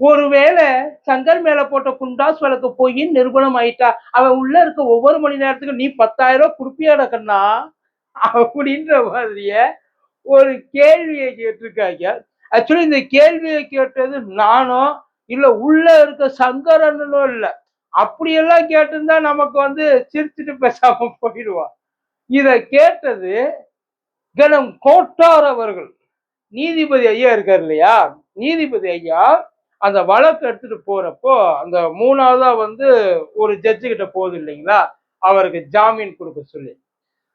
ஒருவேளை சங்கர் மேல போட்ட குண்டாஸ் வழக்கு போய் நிரூபணம் ஆயிட்டா? அவன் உள்ள இருக்க ஒவ்வொரு மணி நேரத்துக்கும் நீ பத்தாயிரம் ரூபாய் குடுப்பியாட கண்ணா அப்படின்ற மாதிரிய ஒரு கேள்வியை கேட்டிருக்காங்க. ஆக்சுவலி இந்த கேள்வியை கேட்டது நானோ இல்ல உள்ள இருக்க சங்கரனும் இல்ல. அப்படியெல்லாம் கேட்டிருந்தா நமக்கு வந்து சிரிச்சுட்டு பேசாம போயிடுவான் இத கேட்டது கணம் கோட்டார் அவர்கள். நீதிபதி ஐயா இருக்கார் இல்லையா? நீதிபதி ஐயா அந்த வழக்கு எடுத்துட்டு போறப்போ அந்த மூணாவதா வந்து ஒரு ஜட்ஜு கிட்ட போகுது இல்லைங்களா? அவருக்கு ஜாமீன் கொடுக்க சொல்லி.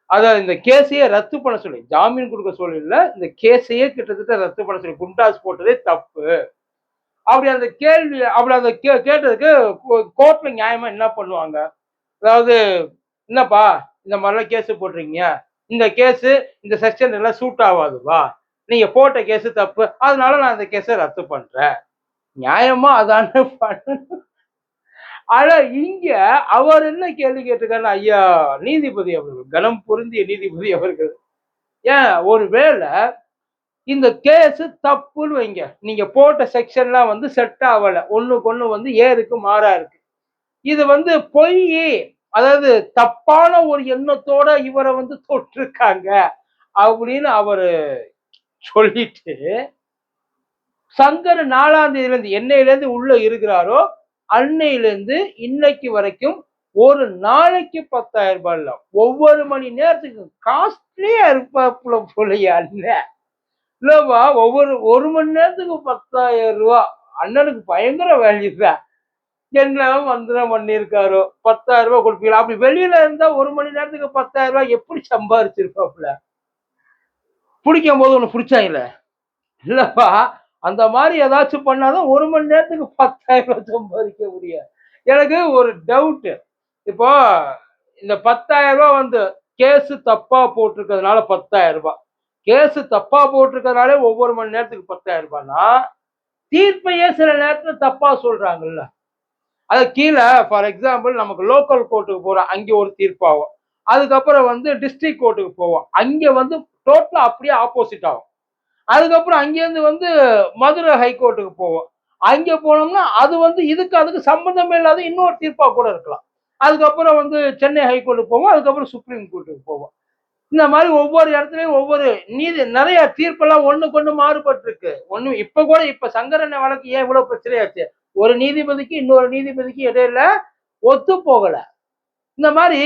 அதான் இந்த கேஸையே ரத்து பண்ண சொல்லி. ஜாமீன் கொடுக்க சொல்லி இந்த கேஸையே கிட்டத்தட்ட ரத்து பண்ண சொல்லி. குண்டாஸ் போட்டதே தப்பு. அப்படி அந்த கேள்வி அப்படி அந்த கே கேட்டதுக்கு கோர்ட்ல நியாயமா என்ன பண்ணுவாங்க? அதாவது என்னப்பா இந்த மாதிரிலாம் கேஸ் போடுறீங்க. இந்த கேஸ் இந்த செக்ஷன் எல்லாம் சூட் ஆகாதுவா நீங்க போட்ட கேஸ் தப்பு. அதனால நான் அந்த கேஸை ரத்து பண்றேன். நியாயமா அதான பண்ணணும்? ஆனா இங்க அவர் என்ன கேள்வி கேட்டிருக்காரு ஐயா நீதிபதி அவர்கள் கனம் பொருந்திய நீதிபதி அவர்கள். ஏன்? ஒருவேளை இந்த கேஸ் தப்புன்னு வைங்க. நீங்க போட்ட செக்ஷன்லாம் வந்து செட் ஆகல. ஒண்ணுக்கு ஒண்ணு வந்து ஏருக்கு மாறா இருக்கு. இது வந்து பொய். அதாவது தப்பான ஒரு எண்ணத்தோட இவரை வந்து தொட்டிருக்காங்க அப்படின்னு அவரு சொல்லிட்டு சங்கர் நாலாம் தேதியில இருந்து என்னையில உள்ள இருக்கிறாரோ அன்னையிலேருந்து இன்னைக்கு வரைக்கும் ஒரு நாளைக்கு பத்தாயிரம் ரூபாய் இல்லை. ஒவ்வொரு மணி நேரத்துக்கு காஸ்ட்லியா இருப்பாப்புல போலையா இல்ல இல்லவா ஒவ்வொரு ஒரு மணி நேரத்துக்கு பத்தாயிரம் ரூபா. அண்ணனுக்கு பயங்கர வேல்யூ தான் என்ன மந்திரம் பண்ணியிருக்காரோ பத்தாயிரம் ரூபாய் கொடுப்பீங்களா? அப்படி வெளியில இருந்தா ஒரு மணி நேரத்துக்கு பத்தாயிரம் ரூபாய் எப்படி சம்பாரிச்சிருப்பாப்புல? பிடிக்கும் போது ஒன்று பிடிச்சாங்கல்ல இல்லப்பா அந்த மாதிரி ஏதாச்சும் பண்ணாதான் ஒரு மணி நேரத்துக்கு பத்தாயிரம் சம்பாதிக்க முடியாது எனக்கு ஒரு டவுட்டு இப்போ இந்த பத்தாயிரம் ரூபா வந்து கேஸு தப்பா போட்டிருக்கிறதுனால பத்தாயிரம் ரூபாய். கேஸு தப்பா போட்டிருக்கிறதுனாலே ஒவ்வொரு மணி நேரத்துக்கு பத்தாயிரம் ரூபாய்னா தீர்ப்பையே சில நேரத்துல தப்பா சொல்றாங்கல்ல. அது கீழே ஃபார் எக்ஸாம்பிள் நமக்கு லோக்கல் கோர்ட்டுக்கு போறோம். அங்கே ஒரு தீர்ப்பாகும். அதுக்கப்புறம் வந்து டிஸ்ட்ரிக்ட் கோர்ட்டுக்கு போவோம். அங்கே வந்து டோட்டலாக அப்படியே ஆப்போசிட் ஆகும். அதுக்கப்புறம் அங்கேருந்து வந்து மதுரை ஹைகோர்ட்டுக்கு போவோம். அங்கே போனோம்னா அது வந்து இதுக்கு அதுக்கு சம்பந்தமே இல்லாத இன்னொரு தீர்ப்பாக கூட இருக்கலாம். அதுக்கப்புறம் வந்து சென்னை ஹைகோர்ட்டுக்கு போவோம். அதுக்கப்புறம் சுப்ரீம் கோர்ட்டுக்கு போவோம். இந்த மாதிரி ஒவ்வொரு இடத்துலையும் ஒவ்வொரு நீதி நிறைய தீர்ப்பெல்லாம் ஒண்ணுக்கு ஒண்ணு மாறுபட்டிருக்கு. ஒன்றும் இப்போ கூட இப்போ சங்கரண்ண வழக்கு ஏன் இவ்வளோ பிரச்சனையாச்சு? ஒரு நீதிபதிக்கு இன்னொரு நீதிபதிக்கு இடையில ஒத்து போகலை. இந்த மாதிரி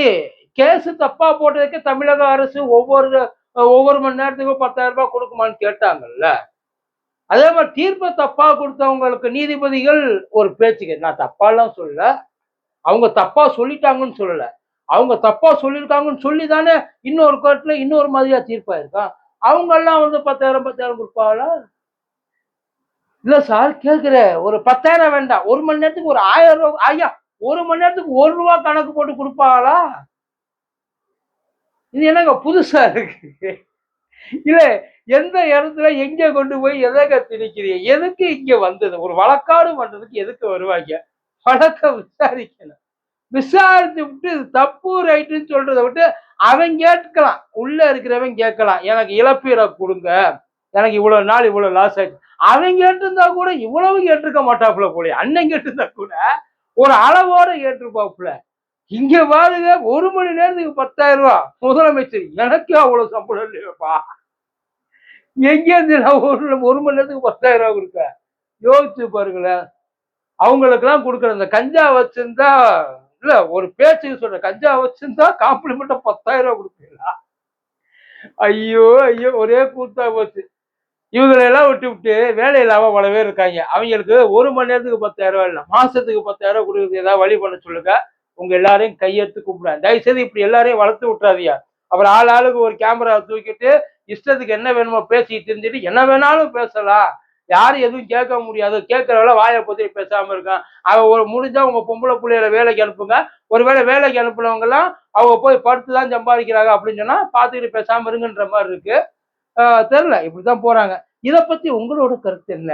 கேஸு தப்பா போட்டதுக்கு தமிழக அரசு ஒவ்வொரு ஒவ்வொரு மணி நேரத்துக்கும் பத்தாயிரம் ரூபாய் கொடுக்குமான்னு கேட்டாங்கல்ல? அதே மாதிரி தீர்ப்பை தப்பா கொடுத்தவங்களுக்கு நீதிபதிகள் ஒரு பேச்சுக்கு நான் தப்பாலாம் சொல்லல. அவங்க தப்பா சொல்லிட்டாங்கன்னு சொல்லல. அவங்க தப்பா சொல்லியிருக்காங்கன்னு சொல்லி தானே இன்னொரு கோர்ட்ல இன்னொரு மாதிரியா தீர்ப்பாயிருக்கான் அவங்க எல்லாம் வந்து பத்தாயிரம் பத்தாயிரம் கொடுப்பாங்களா இல்ல சார் கேட்குறேன். ஒரு பத்தாயிரம் வேண்டாம். ஒரு மணி நேரத்துக்கு ஒரு ஆயிரம் ரூபா ஐயா ஒரு மணி நேரத்துக்கு ஒரு ரூபா கணக்கு போட்டு கொடுப்பாங்களா இது என்னங்க புதுசா இருக்கு? இல்ல எந்த இடத்துல எங்க கொண்டு போய் எதங்க திணிக்கிறீங்க? எதுக்கு இங்க வந்தது? ஒரு வழக்காடு பண்றதுக்கு எதுக்கு வருவாங்க? வழக்க விசாரிக்கணும். விசாரிச்சு விட்டு இது தப்பு ரைட்டுன்னு சொல்றதை விட்டு அவன் கேட்கலாம். உள்ள இருக்கிறவன் கேட்கலாம். எனக்கு இழப்பீரை கொடுங்க. எனக்கு இவ்வளவு நாள் இவ்வளவு லாஸ் ஆயிடுச்சு. அவன் கேட்டிருந்தா கூட இவ்வளவு கேட்டிருக்க மாட்டாப்புல போல அண்ணன் கேட்டிருந்தா கூட ஒரு அளவோட கேட்டிருப்பாப்புல. இங்க பாருங்க ஒரு மணி நேரத்துக்கு பத்தாயிரம் ரூபாய் முதலமைச்சர் எனக்கு அவ்வளவு சம்பளம் இல்லையப்பா. எங்கேருந்து நான் ஒரு ஒரு மணி நேரத்துக்கு பத்தாயிரம் ரூபா கொடுக்க? யோசிச்சு பாருங்களேன். அவங்களுக்கெல்லாம் கொடுக்குற இந்த கஞ்சா வச்சிருந்தா இல்ல ஒரு பேச்சுக்கு சொல்ற கஞ்சா வச்சிருந்தா காம்ப்ளிமெண்டா பத்தாயிரம் ரூபாய் கொடுப்பீங்களா? ஐயோ ஐயோ ஒரே கூத்தா போச்சு. இவங்களை எல்லாம் விட்டு விட்டு வேலை இல்லாம பல பேர் இருக்காங்க. அவங்களுக்கு ஒரு மணி நேரத்துக்கு பத்தாயிரம் ரூபாய் இல்லை. மாசத்துக்கு பத்தாயிரம் ரூபா கொடுக்குறது ஏதாவது வழி பண்ண சொல்லுங்க. உங்க எல்லாரையும் கையெடுத்து கும்பிடுவேன். தயவுசெய்து இப்படி எல்லாரையும் வளர்த்து விட்டுறாதியா அப்புறம் ஆள் ஆளுக்கு ஒரு கேமரா தூக்கிட்டு இஷ்டத்துக்கு என்ன வேணுமோ பேசிட்டு இருந்துட்டு என்ன வேணாலும் பேசலாம். யாரும் எதுவும் கேட்க முடியாது. கேட்கறவள வாயை பத்தி பேசாம இருக்கான் அவ ஒரு முடிஞ்சா உங்க பொம்பளை பிள்ளைகளை வேலைக்கு அனுப்புங்க. ஒருவேளை வேலைக்கு அனுப்புனவங்க எல்லாம் அவங்க போய் படுத்து தான் சம்பாதிக்கிறாங்க அப்படின்னு சொன்னா பாத்துக்கிட்டு பேசாம இருங்கன்ற மாதிரி இருக்கு. தெரியல. இப்படிதான் போறாங்க. இதை பத்தி உங்களோட கருத்து என்ன?